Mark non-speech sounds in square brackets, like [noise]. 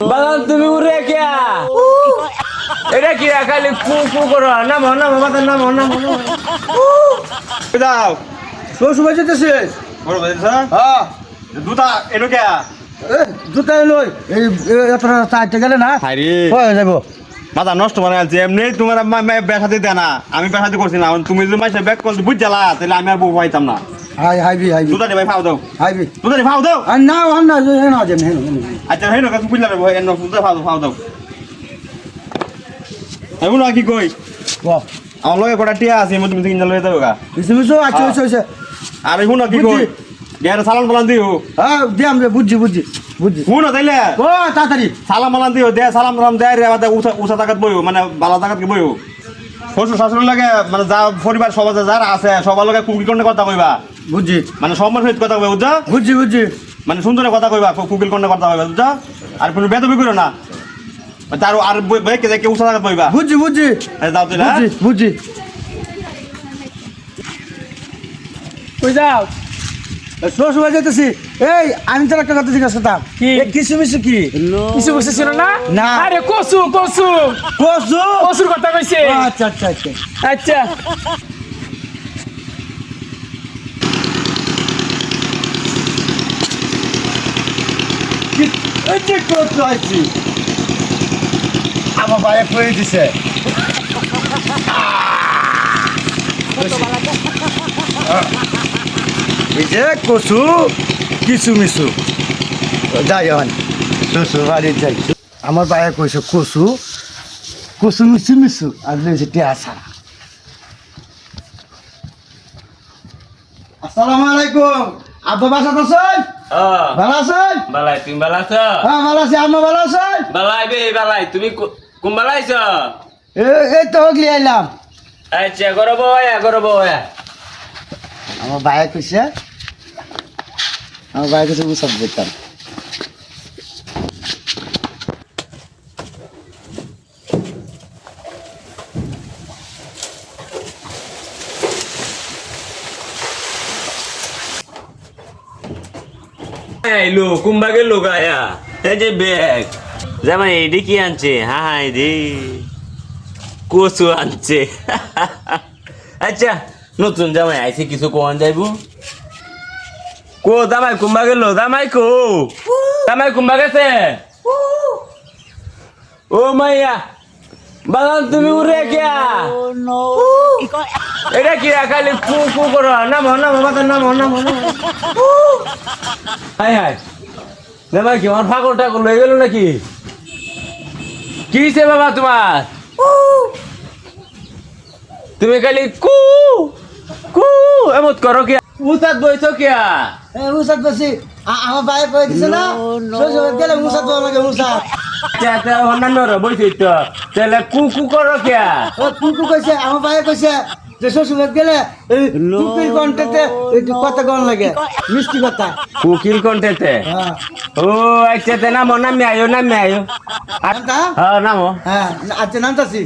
বাগান তুমি উড়ে কে এটা কি খালি কু কু করো? নামো নামো মাথা নামো নামো দাও। যেতেছিস? বড় ভাই স্যার হ্যাঁ? দুটা এই এত চাইতে গেলে না? হাইরে হয়ে যাব মাথা নষ্ট মানে আছে এমনি তোমার বেসাতে দেয় না। আমি বেসাতে করছি না। তুমি যদি মাসে ব্যাক করতে বুঝ জ্বালা তাহলে আমি আর বউ পাইতাম না। হাই হাইবি হাইবি দুটা ভাই ফাও দাও। হাইবি দুটা ফাও দাও। আর না আর না হেন আছে হেন হেন আচ্ছা হেন কাছে বুঝলাম ভাই এন্ন দুটা ফাও দাও ফাও দাও। আমি না কি কই? বাহ আমার লগে কটা টিয়া আছে মধ্যে মধ্যে কিনা লয়ে দেবো গা। বুঝছি বুঝছ আচ্ছা আচ্ছা আচ্ছা। আর শুনো কি কই। গের সালাম পালান দিও। হ্যাঁ দিয়াম বুঝছি বুঝছি বুঝছি। শুনো তাইলে? ও তাড়াতাড়ি। সালাম মালান দিও দে সালাম সালাম দেয় রে আবার উষা উষা তাকাত বইও মানে বালা তাকাত বইও। শ্বশুর শাশুড়ি লাগে মানে যা পরিবার সবার যারা আছে সবার লগে কুকি কন্যা কথা কইবা। বুঝছি। মানে সম্মান সহিত কথা কইবা বুঝছ? বুঝছি বুঝছি। মানে সুন্দর কথা কইবা কুকিল কন্যা কথা কইবা বুঝছ? আর কোনো বেদবি করো না। তার আর বই কে দেখে উষা তাকাত বইবা। বুঝছি বুঝছি। আরে দাও তুই হ্যাঁ? বুঝছি বুঝছি। কই যাও? শ্বশুর যেতেছি এই আমি তোর একটা কথা জিজ্ঞাসা করতাম। কিছু মিছু কি? কিছু বসে ছিল না? না। আরে কসু কসু। কসু? কসুর কথা কইছে। আচ্ছা আচ্ছা আচ্ছা। আচ্ছা কি- এই যে কসু আছি আমার বাইরে করে দিছে। কচু কিছু মিছু যাই হন, শ্বশুর কচু কচু মিছু মিছু আর আসসালামু আলাইকুম। আব্বা বাসা আছেন ভালো আছেন বালাই তুমি বালা আছ? হ্যাঁ ভালো আছি আম্মা ভালো আছেন বালাই বে বালাই তুমি কোন বালাই আছ এই তো হগলি আইলাম। আচ্ছা করো বয়া করো বয়া আমার ভাই কইছে আমার ভাই কইছে মুসাফ দিতাম এলো কুম্বা গেল গায়া এই যে ব্যাগ। জামাই এডি কি আনছে। হ্যাঁ হ্যাঁ এডি কচু আনছে। [laughs] আচ্ছা নতুন জামাই আইছে কিছু কোন যাইবো? কো জামাই কুম্বা গেল জামাই কো। জামাই কুম্বা গেছে ও মাইয়া। বাগান তুমি উড়ে গিয়া। এটা কি খালি কু কু করো? নামো নামো মাথা নামো নামো নামো। হাই হাই। জামাই কি আমার ফাগল টাগল হয়ে গেল নাকি? কি হয়েছে বাবা তোমার? তুমি খালি কু কু এমত করো কি? উতাত বইছো কিয়া মুসাদ বসি আমার ভাই কই দিছে না গেলে মুসাদ বলা লাগে মুসাদ। অন্যান্য বইছো তো? তাহলে কু কু করো কিয়া ও কু কইছে আমার ভাই কইছে যে শ্বশুর গেলে কুকুর কণ্ঠেতে কথা গন লাগে মিষ্টি কথা। কুকিল কন্টেতে হ্যাঁ। ও আচ্ছা তে নামো নামে আয়ো নামে আয়ো। নামতা? হ্যাঁ নামো। হ্যাঁ আচ্ছা নামতাছি।